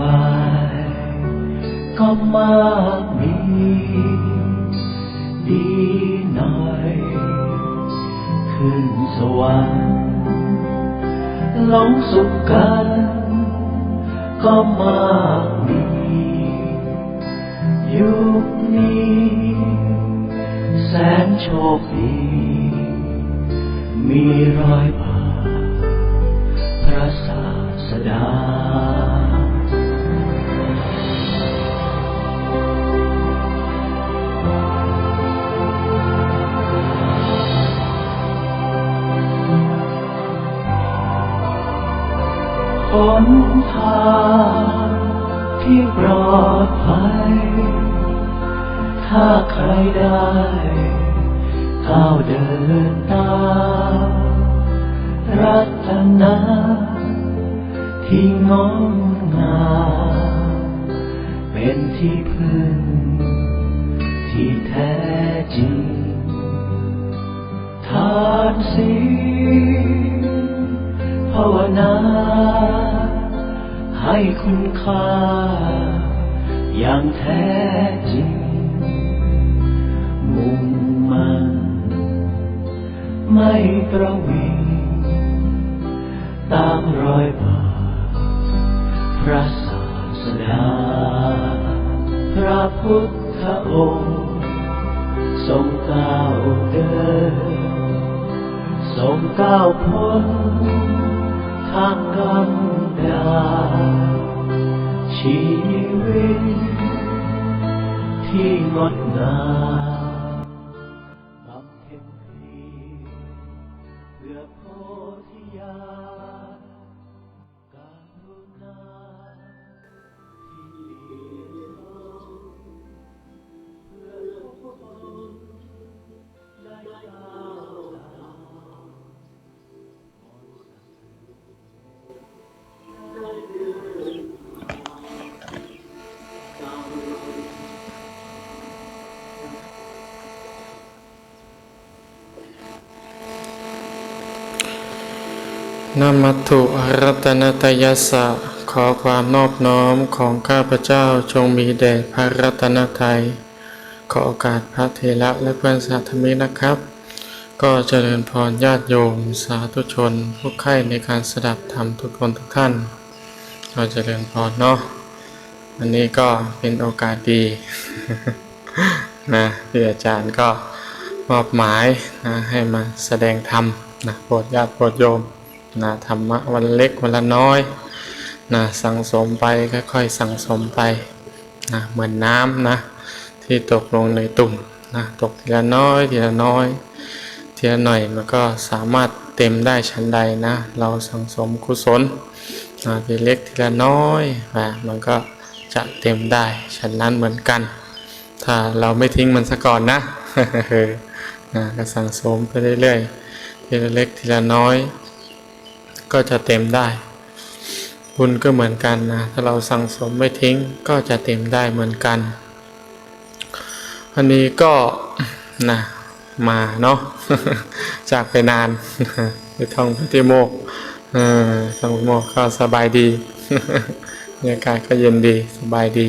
บายก็มากมีดีหน่อย ขึ้นสวรรค์ลงสุขกัน ก็มากมียุคนี้ แสนโชคดี มีรอยบาทพระศาสดา นทางที่ปลอดภัย ถ้าใครได้ก้าวเดินตามรัตนาที่งดงามเป็นที่พึ่ง ที่แท้จริงทานศี คุณค่า อย่างแท้จริง มุ่งมันไม่ประวิงตามรอยบาทพระศาสดา พระพุทธองค์ ทรงก้าวเดิน ทรงก้าวพ้นทางกันดา รชีวิตที่งดงาม นามัตถุอารัตนตยัสสะขอความนอบน้อมของข้าพเจ้าจงมีแด่พระรัตนตรัยขอโอกาสพระเทระและเพื่อนสาธมิกนะครับ ก็เจริญพรญาติโยม สาธุชน ผู้ใคร่ในการสดับธรรมทุกคนทุกท่านเราเจริญพรเนาะอันนี้ก็เป็นโอกาสดีนะที่อาจารย์ก็มอบหมายนะให้มาแสดงธรรมนะโปรดญาติโปรดโยม นะธรรมะวันเล็กวันละน้อยนะสั่งสมไปค่อยๆสั่งสมไปนะเหมือนน้ำนะที่ตกลงในตุ่มนะตกทีละน้อยทีละน้อยทีละหน่อยมันก็สามารถเต็มได้ชั้นใดนะ เราสั่งสมกุศลนะทีเล็กทีละน้อยนะมันก็จะเต็มได้ชั้นนั้นเหมือนกัน ถ้าเราไม่ทิ้งมันซะก่อนนะนะก็สั่งสมไปเรื่อยๆทีละเล็กทีละน้อย ก็จะเต็มได้ บุญก็เหมือนกันนะ ถ้าเราสั่งสมไม่ทิ้งก็จะเต็มได้เหมือนกัน อันนี้ก็นะมาเนาะจากไปนานไปท่องพิธีโมกเออท่องพิธีโมกข์ก็สบายดีบรรยากาศก็เย็นดีสบายดี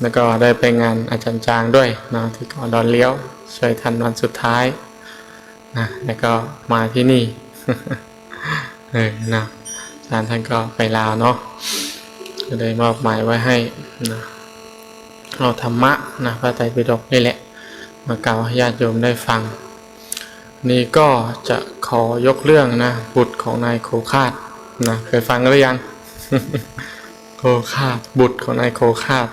แล้วก็ได้ไปงานอาจารย์จางด้วยเนาะที่เกาะดอนเลี้ยวช่วยทันวันสุดท้ายนะแล้วก็มาที่นี่ เออนะอาจารย์ท่านก็ไปลาวเนาะก็เลยมอบหมายไว้ให้นะเอาธรรมะนะพระไตรปิฎกนี่แหละ มากล่าวให้ญาติโยมได้ฟัง นี่ก็จะขอยกเรื่องนะบุตรของนายโคคาดนะเคยฟังหรือยัง โคคาดบุตรของนายโคคาด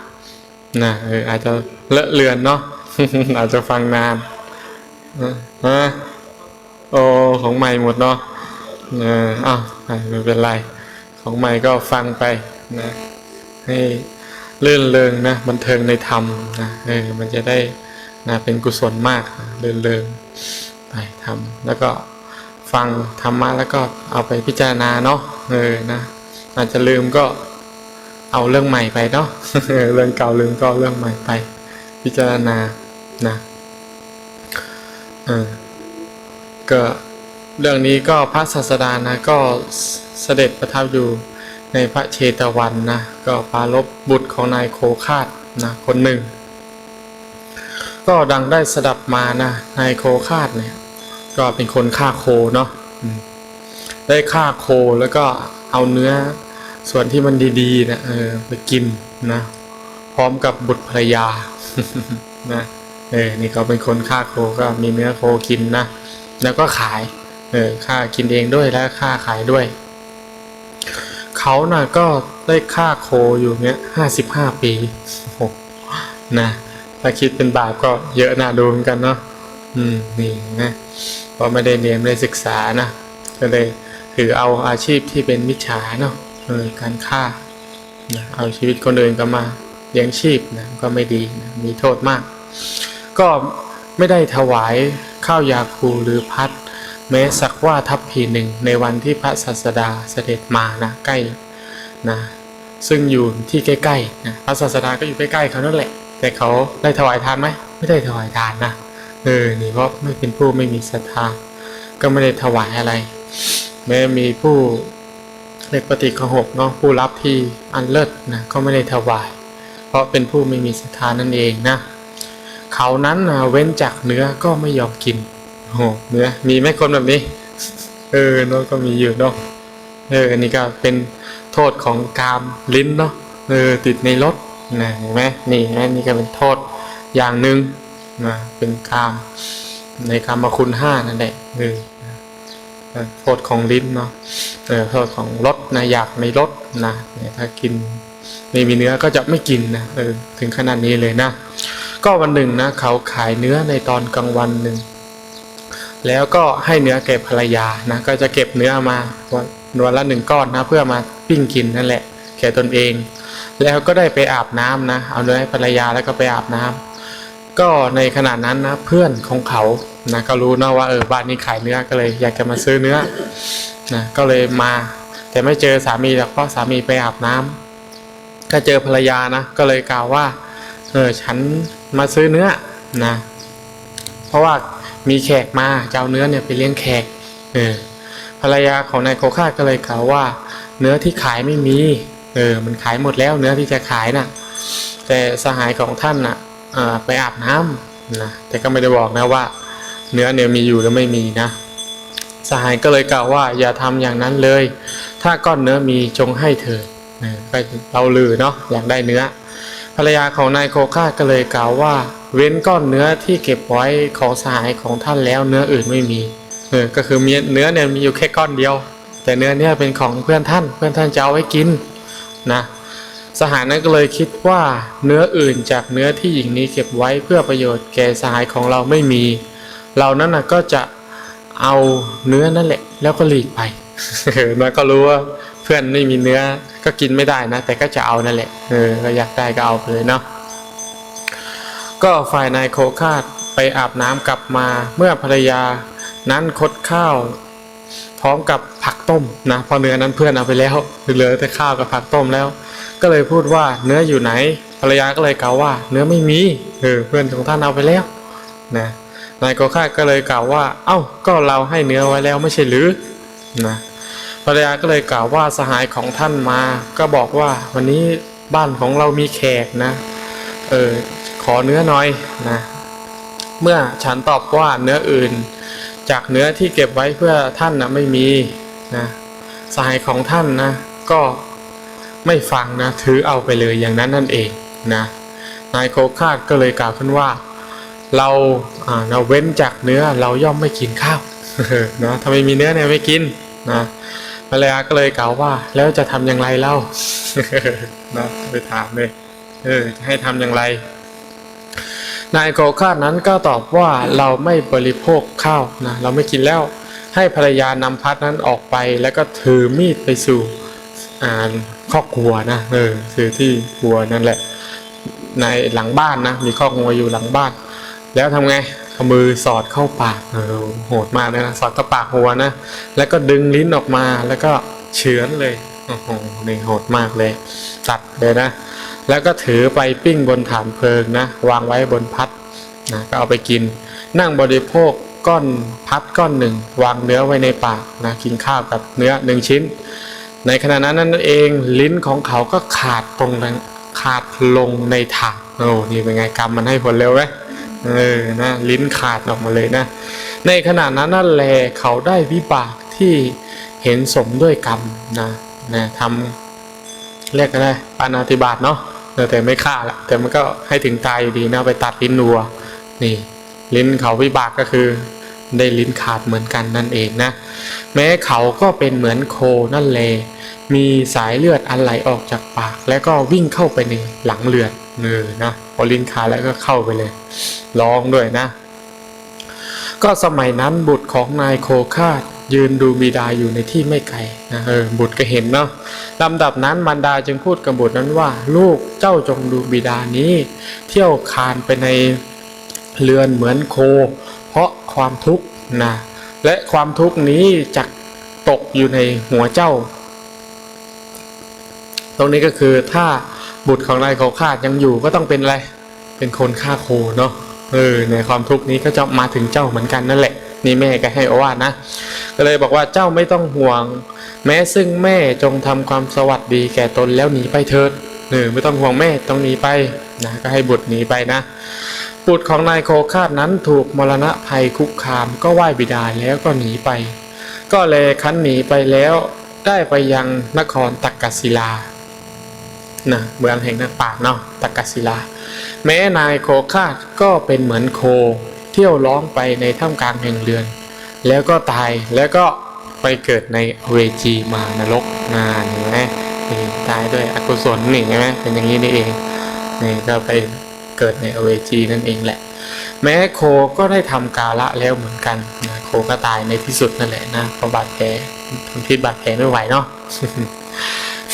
นะเอออาจจะเลอะเลือนเนาะอาจจะฟังนานเออฮะโอ้ของใหม่หมดเนาะ เอออ้าวไม่เป็นไร ของใหม่ก็ฟังไปนะให้ลื่นเริงนะบันเทิงในธรรมนะเออมันจะได้นะเป็นกุศลมากนะลื่นเริงไปทำแล้วก็ฟังธรรมะแล้วก็เอาไปพิจารณาเนาะเออนะอาจจะลืมก็เอาเรื่องใหม่ไปเนาะเรื่องเก่าลืมก็เรื่องใหม่ไป พิจารณานะเออก็ เรื่องนี้ก็พระศาสดานะก็เสด็จประทับอยู่ในพระเชตวันนะก็ปรารบบุตรของนายโคคาดนะคนหนึ่ง ก็ดังได้สดับมานะนายโคคาดเนี่ยก็เป็นคนฆ่าโคเนาะได้ฆ่าโคแล้วก็เอาเนื้อส่วนที่มันดีๆนะเออไปกินนะพร้อมกับบุตรภรรยานะเออนี่เขาเป็นคนฆ่าโคก็มีเนื้อโคกินนะแล้วก็ขาย เออฆ่ากินเองด้วยแล้วฆ่าขายด้วย เขาน่ะก็ได้ฆ่าโคอยู่เนี้ยห้าสิบห้าปีโอ้โหนะถ้าคิดเป็นบาปก็เยอะน่าดูเหมือนกันเนาะอืมนี่นะเพราะไม่ได้เรียนไม่ได้ศึกษานะก็เลยถือเอาอาชีพที่เป็นมิจฉาเนาะเออการฆ่านะเอาชีวิตคนอื่นก็มาเลี้ยงชีพนะก็ไม่ดีนะมีโทษมาก ก็ไม่ได้ถวายข้าวยาคูหรือพัด แม้สักว่าทัพพีหนึ่งในวันที่พระศาสดาเสด็จมานะใกล้นะซึ่งอยู่ที่ใกล้ๆนะพระศาสดาก็อยู่ใกล้ๆเขานั่นแหละ แต่เขาได้ถวายทานไหมไม่ได้ถวายทานนะเออนี่เพราะไม่เป็นผู้ไม่มีศรัทธาก็ไม่ได้ถวายอะไร แม้มีผู้เรียกปฏิขหกเนาะผู้รับที่อันเลิศนะก็ไม่ได้ถวาย เพราะเป็นผู้ไม่มีศรัทธานั่นเองนะเขานั้นนะเว้นจากเนื้อก็ไม่ยอมกิน โอ้โหเนื้อมีไหมคนแบบนี้ เออเนาะก็มีอยู่เนาะเอออันนี้ก็เป็นโทษของกามลิ้นเนาะเออติดในรถนะเห็นไหมนี่นี่ก็เป็นโทษอย่างหนึ่งนะเป็นกามในกามคุณห้านั่นแหละเออเออโทษของลิ้นเนาะเออโทษของรสนะอยากในรสนะเนี่ยถ้ากินไม่มีเนื้อก็จะไม่กินนะเออถึงขนาดนี้เลยนะ ก็วันหนึ่งนะเขาขายเนื้อในตอนกลางวันหนึ่ง แล้วก็ให้เนื้อแก่ภรรยานะก็จะเก็บเนื้อมาวันละหนึ่งก้อนนะเพื่อมาปิ้งกินนั่นแหละแก่ตนเอง แล้วก็ได้ไปอาบน้ำนะเอาเนื้อให้ภรรยาแล้วก็ไปอาบน้ำก็ในขณะนั้นนะเพื่อนของเขานะก็รู้นะว่าเออบ้านนี้ขายเนื้อก็เลยอยากจะมาซื้อเนื้อนะก็เลยมาแต่ไม่เจอสามีหรอกเพราะสามีไปอาบน้ำก็เจอภรรยานะก็เลยกล่าวว่าเออฉันมาซื้อเนื้อนะเพราะว่า มีแขกมาจะเอาเนื้อเนี่ยไปเลี้ยงแขกเออภรรยาของนายโคค่าก็เลยกล่าวว่า เนื้อที่ขายไม่มีเออมันขายหมดแล้วเนื้อที่จะขายน่ะ แต่สหายของท่านน่ะเอ่อไปอาบน้ำนะแต่ก็ไม่ได้บอกนะว่า เนื้อเนี่ยมีอยู่หรือไม่มีนะสหายก็เลยกล่าวว่าอย่าทำอย่างนั้นเลย ถ้าก้อนเนื้อมีจงให้เถิดเออก็เราลือเนาะอยากได้เนื้อ ภรรยาของนายโคค่าก็เลยกล่าวว่า เว้นก้อนเนื้อที่เก็บไว้ของสหายของท่านแล้วเนื้ออื่นไม่มีเออก็คือมีเนื้อเนี่ยมีอยู่แค่ก้อนเดียว แต่เนื้อเนี่ยเป็นของเพื่อนท่าน เพื่อนท่านจะเอาไว้กินนะสหายนั้นก็เลยคิดว่าเนื้ออื่นจากเนื้อที่หญิงนี้เก็บไว้เพื่อประโยชน์แก่สหายของเราไม่มีเรานั้นนะก็จะเอาเนื้อนั่นแหละ แล้วก็หลีกไปแล้วก็รู้ว่าเพื่อนไม่มีเนื้อก็กินไม่ได้นะ แต่ก็จะเอานั่นแหละเออก็อยากได้ก็เอาไปเลยเนาะ ก็ฝ่ายนายโคคาดไปอาบน้ำกลับมาเมื่อภรรยานั้นคดข้าว พร้อมกับผักต้มนะเพอเนื้อนั้นเพื่อนเอาไปแล้วเหลือแต่ข้าวกับผักต้มแล้ว ก็เลยพูดว่าเนื้ออยู่ไหน ภรรยาก็เลยกล่าวว่า เนื้อไม่มีเออเพื่อนของท่านเอาไปแล้วนะนายโกคาดก็เลยกล่าวว่า เอ้าก็เราให้เนื้อไว้แล้วไม่ใช่หรือนะภรรยาก็เลยกล่าวว่าสหายของท่านมา ก็บอกว่าวันนี้บ้านของเรามีแขกนะเออ ขอเนื้อหน่อยนะเมื่อฉันตอบว่าเนื้ออื่น จากเนื้อที่เก็บไว้เพื่อท่านนะไม่มีนะสหายของท่านนะก็ไม่ฟังนะถือเอาไปเลยอย่างนั้นนั่นเองนะนายโคคาดก็เลยกล่าวขึ้นว่า เราเราเว้นจากเนื้อเราย่อมไม่กินข้าวนะถ้าไม่มีเนื้อเนี่ยไม่กินนะภรรยาก็เลยกล่าวว่า แล้วจะทำอย่างไรเล่านะไปถามเลยเออให้ทำอย่างไร นายโกคาดนั้นก็ตอบว่าเราไม่บริโภคข้าวนะเราไม่กินแล้วให้ภรรยานำพัดนั้นออกไปแล้วก็ถือมีดไปสู่อ่าครัวนะเออคือที่วัวนั่นแหละ ในหลังบ้านนะมีคอกวัวอยู่หลังบ้าน แล้วทำไงเอามือสอดเข้าปากเออโหดมากเลยนะสอดเข้าปากวัวนะแล้วก็ดึงลิ้นออกมาแล้วก็เฉือนเลยโอ้โหนี่โหดมากเลยตัดเลยนะ แล้วก็ถือไปปิ้งบนฐานเพลิงนะวางไว้บนพัดนะก็เอาไปกิน นั่งบริโภคก้อนพัดก้อนหนึ่ง วางเนื้อไว้ในปากนะกินข้าวกับเนื้อหนึ่งชิ้น ในขณะนั้นนั่นเองลิ้นของเขาก็ขาดตรงนั้นขาดลงในถังโอ้นี่เป็นไงกรรมมันให้ผลเร็วไหมเออนะลิ้นขาดออกมาเลยนะ ในขณะนั้นนั่นแลเขาได้วิบากที่เห็นสมด้วยกรรมนะนะทำเรียกกันได้ปานาติบาตเนาะ แต่ไม่ฆ่าละแต่มันก็ให้ถึงตายอยู่ดีนะไปตัดลิ้นวัว นี่ ลิ้นเขาวิบากก็คือ ได้ลิ้นขาดเหมือนกันนั่นเองนะ แม้เขาก็เป็นเหมือนโคนั่นแลมีสายเลือดอันไหลออกจากปาก แล้วก็วิ่งเข้าไปในหลังเลือดเออนะพอลิ้นขาดแล้วก็เข้าไปเลยร้องด้วยนะ ก็สมัยนั้นบุตรของนายโคคาด ยืนดูบิดาอยู่ในที่ไม่ไกลนะเออบุตรก็เห็นเนาะลำดับนั้นมารดาจึงพูดกับบุตรนั้นว่า ลูกเจ้าจงดูบิดานี้ เที่ยวคานไปในเรือนเหมือนโค เพราะความทุกข์นะและความทุกข์นี้จะตกอยู่ในหัวเจ้า ตรงนี้ก็คือถ้าบุตรของนายโคคาดยังอยู่ก็ต้องเป็นอะไรเป็นคนฆ่าโคเนาะเออในความทุกข์นี้ก็จะมาถึงเจ้าเหมือนกันนั่นแหละ นี่แม่ก็ให้อวานะ ก็เลยบอกว่าเจ้าไม่ต้องห่วง แม้ซึ่งแม่จงทำความสวัสดีแก่ตนแล้วหนีไปเถิดเออไม่ต้องห่วงแม่ต้องหนีไปนะก็ให้บุตรหนีไปนะ บุตรของนายโคคาดนั้นถูกมรณะภัยคุกคามก็ไหว้บิดาแล้วก็หนีไป ก็เลยคันหนีไปแล้วได้ไปยังนครตักกศิลานะเมืองแห่งนักปราเนาะตักกศิลา แม้นายโคคาดก็เป็นเหมือนโค เที่ยวร้องไปในท่ามกลางแห่งเรือน แล้วก็ตายแล้วก็ไปเกิดในเวจีมานรกนานเห็นไหมนี่ตายด้วยอกุศลนี่ใช่ไหมเป็นอย่างนี้นี่เองนี่ก็ไปเกิดในเวจีนั่นเองแหละ แม้โคก็ได้ทำกาละแล้วเหมือนกันนะโคก็ตายในที่สุดนั่นแหละนะเพราะบาดแผลทนพิษบาดแผลไม่ไหวเนาะ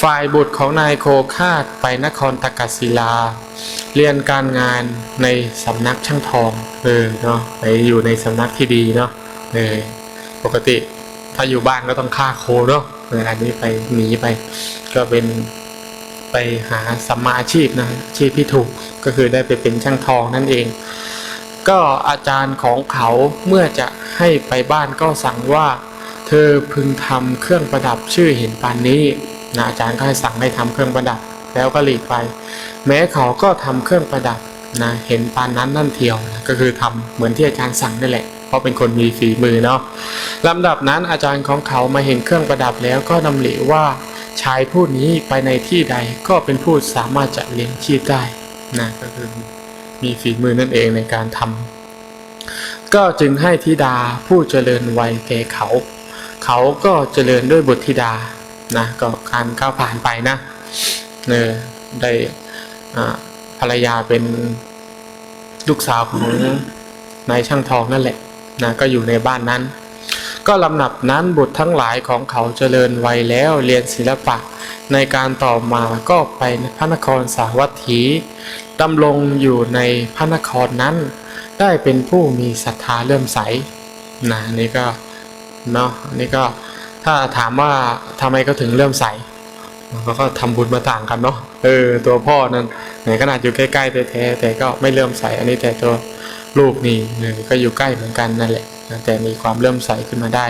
ฝ่ายบุตรของนายโคคาดไปนครตากศิลา เรียนการงานในสำนักช่างทองเออเนาะไปอยู่ในสำนักที่ดีเนาะเออปกติถ้าอยู่บ้านก็ต้องฆ่าโคเนาะเอออันนี้ไปหนีไป ก็เป็นไปหาสัมมาอาชีพนะอาชีพที่ถูกก็คือได้ไปเป็นช่างทองนั่นเอง ก็อาจารย์ของเขาเมื่อจะให้ไปบ้านก็สั่งว่า เธอพึงทำเครื่องประดับชื่อเห็นปานนี้ นะอาจารย์ก็ให้สั่งให้ทำเครื่องประดับ แล้วก็หลีกไป แม้เขาก็ทำเครื่องประดับนะเห็นปานนั้นนั่นเทียวนะก็คือทำเหมือนที่อาจารย์สั่งนั่นแหละ เพราะเป็นคนมีฝีมือเนาะลำดับนั้นอาจารย์ของเขามาเห็นเครื่องประดับแล้วก็นำเหลวว่าชายผู้นี้ไปในที่ใดก็เป็นผู้สามารถจะเลี้ยงชีพได้นะก็คือมีฝีมือนั่นเองในการทำก็จึงให้ธิดาผู้เจริญวัยแก่เขา เขาก็เจริญด้วยบุตรธิดา นะก็การก้าวผ่านไปนะเนอได้ภรรยาเป็นลูกสาวของนายช่างทองนั่นแหละนะก็อยู่ในบ้านนั้น ก็ลำดับนั้นบุตรทั้งหลายของเขาเจริญวัยแล้วเรียนศิลปะในการต่อมาก็ไปพระนครสาวัตถีดำรงอยู่ในพระนครนั้น ได้เป็นผู้มีศรัทธาเลื่อมใสนะนี่ก็เนาะนี่ก็ ถ้าถามว่าทำไมก็ถึงเลื่มใสเขาก็ทำบุญมาต่างกันเนาะเออตัวพ่อนั้นไหนขนาดอยู่ใกล้ๆแท้แต่ก็ไม่เลื่มใสอันนี้แต่ตัวลูกนี่เออก็อยู่ใกล้เหมือนกันนั่นแหละแต่มีความเลื่มใสขึ้นมาได้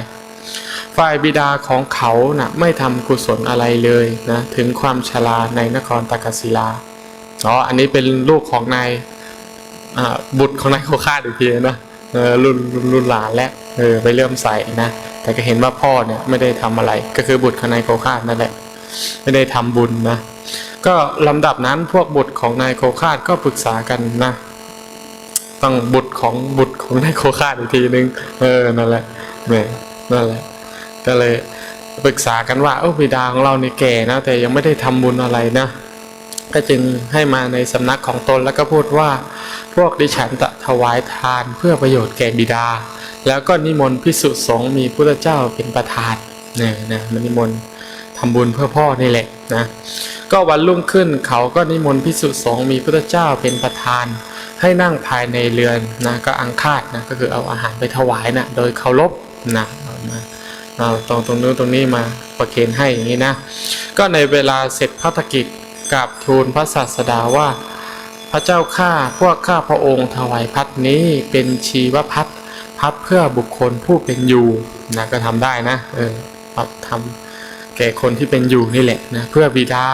ฝ่ายบิดาของเขานะ่ะไม่ทำกุศลอะไรเลยนะถึงความชราในนครตากศิลาอ๋ออันนี้เป็นลูกของนายบุตรของนายโคคาดอีกทีนะเออรุ่นรุ่นรุ่นหลานแล้วเออไปเริ่มใส่นะ แต่ก็เห็นว่าพ่อเนี่ยไม่ได้ทำอะไร ก็คือบุตรของนายโคคาดนั่นแหละ ไม่ได้ทำบุญนะ ก็ลำดับนั้นพวกบุตรของนายโคคาดก็ปรึกษากันนะต้องบุตรของบุตรของนายโคคาดอีกทีนึง เออนั่นแหละเนี่ยนั่นแหละ ก็เลยปรึกษากันว่าเออบิดาของเราเนี่ยแก่นะ แต่ยังไม่ได้ทำบุญอะไรนะก็จึงให้มาในสำนักของตนแล้วก็พูดว่า พวกดิฉันจะถวายทานเพื่อประโยชน์แก่บิดา แล้วก็นิมนต์พิสุสงฆ์มีพุทธเจ้าเป็นประธานเนี่ยนะมันนิมนต์ทำบุญเพื่อพ่อนี่แหละนะก็วันรุ่งขึ้นเขาก็นิมนต์พิสุสงฆ์มีพุทธเจ้าเป็นประธาน ให้นั่งภายในเรือนนะก็อังคาดนะก็คือเอาอาหารไปถวายนะโดยเคารพนะเอามาเอาตรงตรงนู้นตรงนี้มาประเคนให้อย่างนี้นะก็ในเวลาเสร็จพัฒกิจกับทูลพระศาสดาว่า พระเจ้าข้าพวกข้าพระองค์ถวายพัดนี้เป็นชีวพัด พัดเพื่อบุคคลผู้เป็นอยู่นะก็ทำได้นะเออพัดทำแก่คนที่เป็นอยู่นี่แหละนะเพื่อบิดา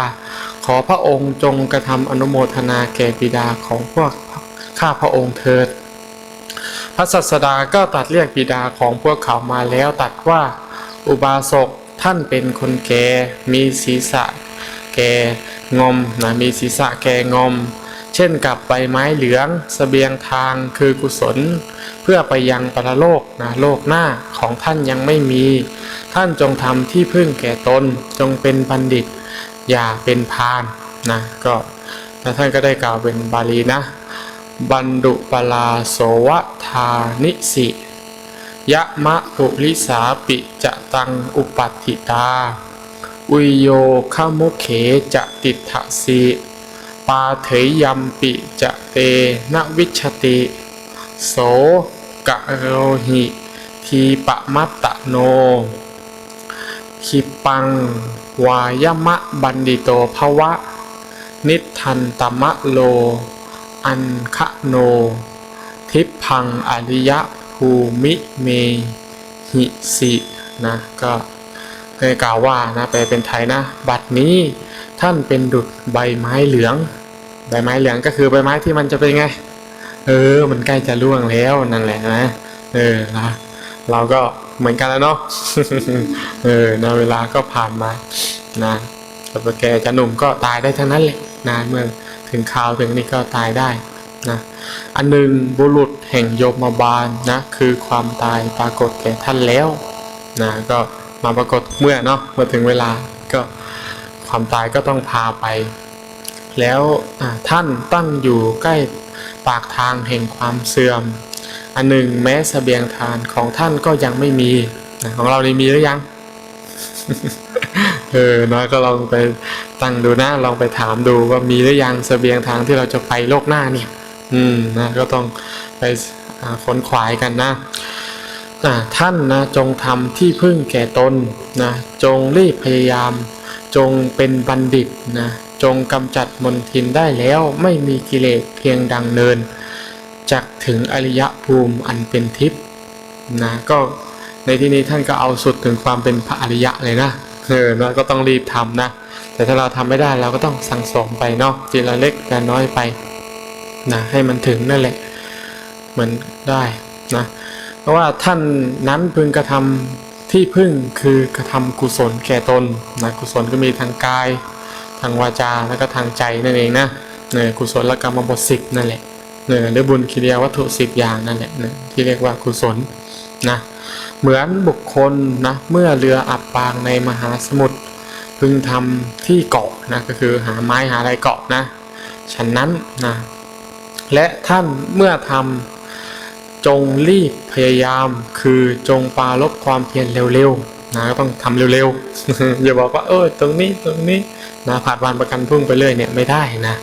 ขอพระองค์จงกระทำอนุโมทนาแก่บิดาของพวกข้าพระองค์เถิด พระสัสดาก็ตัดเรียกบิดาของพวกเขามาแล้วตัดว่าอุบาสกท่านเป็นคนแก่มีศีรษะแก่งอมนะมีศีรษะแก่งอม เช่นกับใบไม้เหลืองสเสบียงทางคือกุศล เพื่อไปยังปรโลกนะโลกหน้าของท่านยังไม่มี ท่านจงทำที่พึ่งแก่ตนจงเป็นบัณฑิต อย่าเป็นพาลนะก็แล้วท่านก็ได้กล่าวเป็นบาลีนะ บันดุปลาโสวทานิสิยะมะปุริสาปิจะตังอุปัติตา อุยโยขมุเขจะติถะสี ปาเถยยัมปิจะเตนวิชติ โสกะโรหิทีปะมัตตะโน คิปัง วายมะบันดิโตภวะ นิทันตมะโล อันคะโน ทิพังอริยะภูมิเมหิสินะก็เคยกล่าวว่านะแปลเป็นไทยนะ บัดนี้ ท่านเป็นดุจใบไม้เหลือง ใบไม้เหลืองก็คือใบไม้ที่มันจะเป็นไง เออ มันใกล้จะร่วงแล้วนั่นแหละนะ เออนะเราก็เหมือนกันแล้วเนาะ เออนะเวลาก็ผ่านมา นะจะแก่จะหนุ่มก็ตายได้ทั้งนั้นแหละนะเมื่อถึงคราวถึงนี้ก็ตายได้นะอันหนึ่งบุรุษแห่งโยมบาลนะคือความตายปรากฏแก่ท่านแล้วนะก็มาปรากฏเมื่อเนาะเมื่อถึงเวลาก็ ความตายก็ต้องพาไป แล้วท่านตั้งอยู่ใกล้ปากทางแห่งความเสื่อม อันหนึ่งแม้เสบียงทานของท่านก็ยังไม่มีของเรานี่มีหรือยังเออนะก็ลองไปตั้งดูนะลองไปถามดูว่ามีหรือยังเสบียงทางที่เราจะไปโลกหน้าเนี่ย อืมนะก็ต้องไปค้นขวายกันนะท่านนะจงทำที่พึ่งแก่ตนนะจงรีบพยายาม จงเป็นบัณฑิตนะจงกำจัดมนทินได้แล้วไม่มีกิเลสเพียงดังเนินจักถึงอริยภูมิอันเป็นทิพย์นะก็ในที่นี้ท่านก็เอาสุดถึงความเป็นพระอริยะเลยนะเออนะก็ต้องรีบทำนะ แต่ถ้าเราทำไม่ได้เราก็ต้องสั่งสมไปเนาะทีละเล็กละน้อยไปนะให้มันถึงนั่นแหละเหมือนได้นะเพราะว่าท่านนั้นพึงกระทำ ที่พึ่งคือกระทำกุศลแก่ตนนะกุศลก็มีทางกาย ทางวาจาแล้วก็ทางใจนั่นเองนะเนี่ยกุศลกรรมบทสิบนั่นแหละเนี่ยหรือบุญคิเดียวัตถุสิบอย่างนั่นแหละเนี่ยที่เรียกว่ากุศลนะเหมือนบุคคลนะเมื่อเรืออับปางในมหาสมุทรพึงทำที่เกาะนะก็คือหาไม้หาอะไรเกาะนะฉันนั้นนะและท่านเมื่อทำ จงรีบพยายาม คือจงปารบความเพียรเร็วๆนะก็ต้องทำเร็วๆอย่าบอกว่าเออตรงนี้ตรงนี้นะผ่านวันประกันพรุ่งไปเรื่อยเนี่ยไม่ได้นะ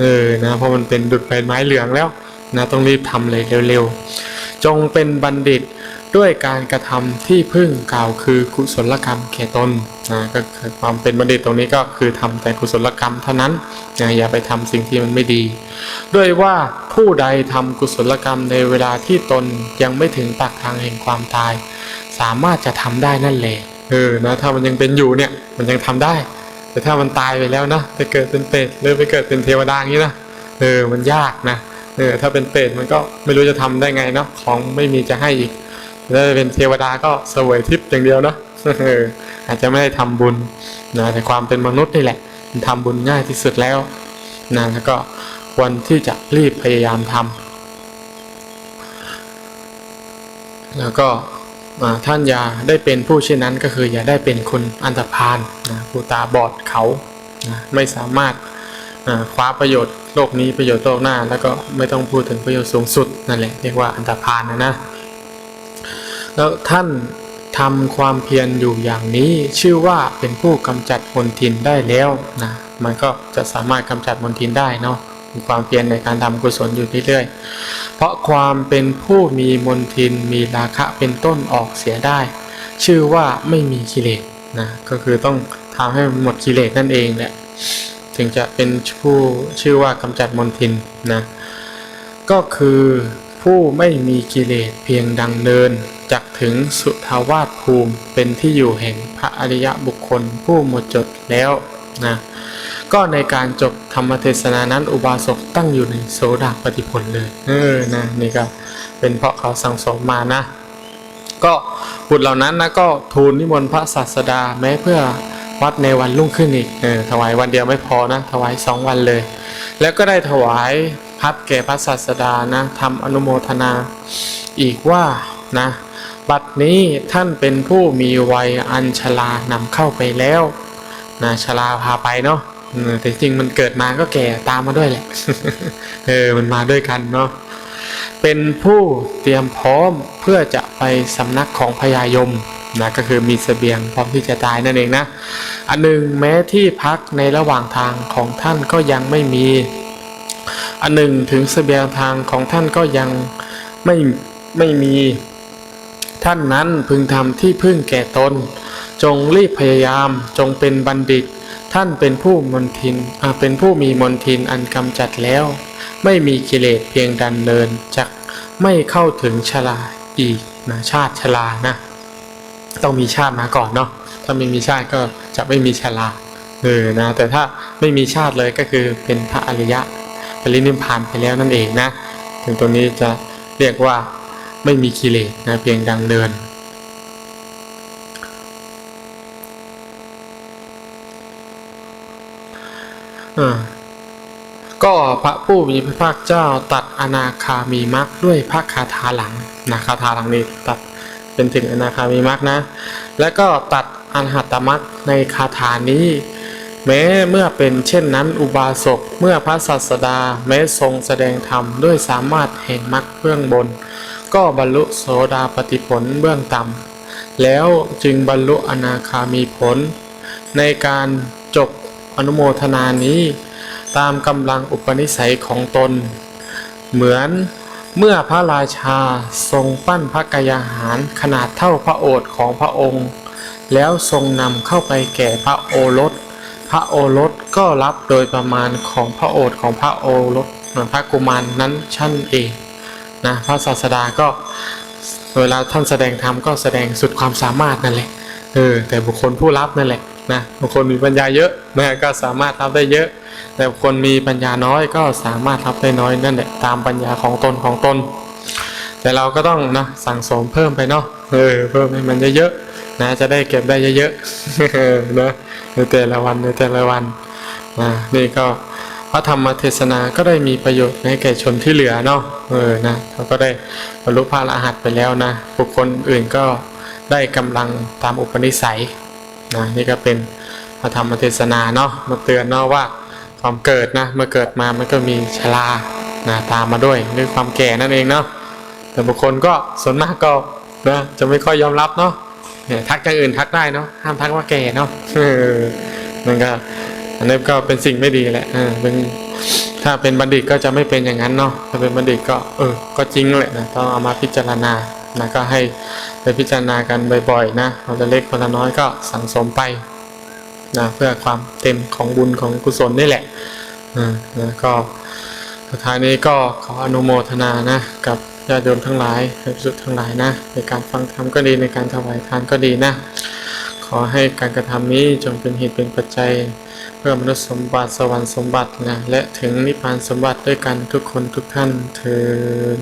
เออนะเพราะมันเป็นดุดใบไม้เหลืองแล้วนะต้องรีบทำเลยเร็วๆจงเป็นบัณฑิต ด้วยการกระทำที่พึ่งกล่าวคือกุศลกรรมแก่ตนนะก็คือความเป็นบัณฑิตตรงนี้ก็คือทำแต่กุศลกรรมเท่านั้นนะอย่าไปทำสิ่งที่มันไม่ดี ด้วยว่าผู้ใดทำกุศลกรรมในเวลาที่ตนยังไม่ถึงปากทางแห่งความตาย สามารถจะทำได้นั่นแหละเออนะถ้ามันยังเป็นอยู่เนี่ยมันยังทำได้ แต่ถ้ามันตายไปแล้วนะไปเกิดเป็นเปรตหรือไปเกิดเป็นเทวดาอย่างนี้นะเออมันยากนะเออถ้าเป็นเปรตมันก็ไม่รู้จะทำได้ไงเนาะของไม่มีจะให้อีก แล้วเป็นเทวดาก็เสวยทิพย์อย่างเดียวเนาะอาจจะไม่ได้ทำบุญนะแต่ความเป็นมนุษย์นี่แหละทำบุญง่ายที่สุดแล้วนะแล้วก็ควรที่จะรีบพยายามทำแล้วก็ท่านอย่าได้เป็นผู้เช่นนั้นก็คืออย่าได้เป็นคนอันธพาลนะผู้ตาบอดเขานะไม่สามารถคว้าประโยชน์โลกนี้ประโยชน์โลกหน้า แล้วก็ไม่ต้องพูดถึงประโยชน์สูงสุดนั่นแหละเรียกว่าอันธพาลนะนะ แล้วท่านทำความเพียรอยู่อย่างนี้ ชื่อว่าเป็นผู้กำจัดมลทินได้แล้วนะมันก็จะสามารถกำจัดมลทินได้เนาะมีความเพียรในการทำกุศลอยู่เรื่อยๆเพราะความเป็นผู้มีมนทินมีราคะเป็นต้นออกเสียได้ ชื่อว่าไม่มีกิเลสนะก็คือต้องทำให้หมดกิเลสนั่นเองแหละถึงจะเป็นผู้ชื่อว่ากำจัดมนทินนะก็คือผู้ไม่มีกิเลสเพียงดังเนิน จักถึงสุทาวาสภูมิเป็นที่อยู่แห่งพระอริยบุคคลผู้หมดจดแล้วนะก็ในการจบธรรมเทศนานั้นอุบาสกตั้งอยู่ในโสดาปฏิผลเลยเออนะนี่ก็เป็นเพราะเขาสั่งสมมานะ ก็บุตรเหล่านั้นนะก็ทูลนิมนต์พระศาสดาแม้เพื่อวัดในวันรุ่งขึ้นอีกเออถวายวันเดียวไม่พอนะ ถวายสองวันเลย แล้วก็ได้ถวายพัดแก่พระศาสดานะทำอนุโมทนาอีกว่านะ บัดนี้ท่านเป็นผู้มีวัยอันชรานำเข้าไปแล้วนะชราพาไปเนาะแต่จริงมันเกิดมาก็แก่ตามมาด้วยแหละเออมันมาด้วยกันเนาะเป็นผู้เตรียมพร้อมเพื่อจะไปสำนักของพญายมนะก็คือมีเสบียงพร้อมที่จะตายนั่นเองนะ อันหนึ่งแม้ที่พักในระหว่างทางของท่านก็ยังไม่มี อันหนึ่งถึงเสบียงทางของท่านก็ยังไม่ไม่มี ท่านนั้นพึงทำที่พึ่งแก่ตน จงรีบพยายามจงเป็นบัณฑิต ท่านเป็นผู้มนทินเป็นผู้มีมนทินอันกำจัดแล้ว ไม่มีกิเลสเพียงดันเนินจักไม่เข้าถึงชราอีกนะชาติชรานะ ต้องมีชาติมาก่อนเนาะถ้าไม่มีชาติก็จะไม่มีชราเออนะแต่ถ้าไม่มีชาติเลยก็คือเป็นพระอริยะปรินิพพานไปแล้วนั่นเองนะ ถึงตรงนี้จะเรียกว่า ไม่มีกิเลสนะเพียงดังเดินอ่าก็พระผู้มีพระภาคเจ้าตัดอนาคามีมรรคด้วยพระคาถาหลังนะคาถาหลังนี้ตัดเป็นถึงอนาคามีมรรคนะ และก็ตัดอันหัตตมรรคในคาถานี้แม้เมื่อเป็นเช่นนั้นอุบาสกเมื่อพระศาสดาแม้ทรงแสดงธรรมด้วยสามารถแห่งมรรคเบื้องบน ก็บรรลุโสดาปติผลเบื้องต่ำแล้วจึงบรรลุอนาคามีผล ในการจบอนุโมทนานี้ ตามกำลังอุปนิสัยของตน เหมือนเมื่อพระราชาทรงปั้นพระกายาหารขนาดเท่าพระโอษฐ์ของพระองค์ แล้วทรงนำเข้าไปแก่พระโอรส พระโอรสก็รับโดยประมาณของพระโอษฐ์ของพระโอรสเหมือนพระกุมารนนั้นชั้นเอง นะพระศาสดาก็เวลาท่านแสดงธรรมก็แสดงสุดความสามารถนั่นแหละเออแต่บุคคลผู้รับนั่นแหละนะบุคคลมีปัญญาเยอะนะก็สามารถรับได้เยอะ แต่คนมีปัญญาน้อยก็สามารถรับได้น้อยนั่นแหละตามปัญญาของตนของตน แต่เราก็ต้องนะสั่งสมเพิ่มไปเนาะเออเพิ่มให้มันเยอะๆนะจะได้เก็บได้เยอะๆนะในแต่ละวันในแต่ละวันนะนี่ก็ ระธรรมเทศนาก็ได้มีประโยชน์ให้แก่ชนที่เหลือเนาะเออนะเขาก็ได้บรรลุพระอรหันต์ไปแล้วนะบุคคลอื่นก็ได้กำลังตามอุปนิสัยนะนี่ก็เป็นพระธรรมเทศนาเนาะมาเตือนเนาะว่าความเกิดนะเมื่อเกิดมามันก็มีชรานะตามมาด้วยหรือความแก่นั่นเองเนาะแต่บางคนก็ส่วนมากก็นะจะไม่ค่อยยอมรับเนาะเนี่ยทักอย่างอื่นทักได้เนาะห้ามทักว่าแก่เนาะเออมันก็ อันนี้ก็เป็นสิ่งไม่ดีแหละออเป็นถ้าเป็นบัณฑิตก็จะไม่เป็นอย่างนั้นเนาะถ้าเป็นบัณฑิตก็เออก็จริงแหละนะต้องเอามาพิจารณานะก็ให้ไปพิจารณากันบ่อยๆนะคนละเล็กคนละน้อยก็สังสมไปนะเพื่อความเต็มของบุญของกุศลนี่แหละนะก็สุดท้ายนี้ก็ขออนุโมทนานะกับญาติโยมทั้งหลายภิกษุทั้งหลายนะ ในการฟังธรรมก็ดีในการถวายทานก็ดีนะ ขอให้การกระทำนี้จงเป็นเหตุเป็นปัจจัย พื่อมนุษย์สมบัติสวรรค์สมบัตินะและถึงนิพพานสมบัติด้วยกันทุกคนทุกท่านเทอญ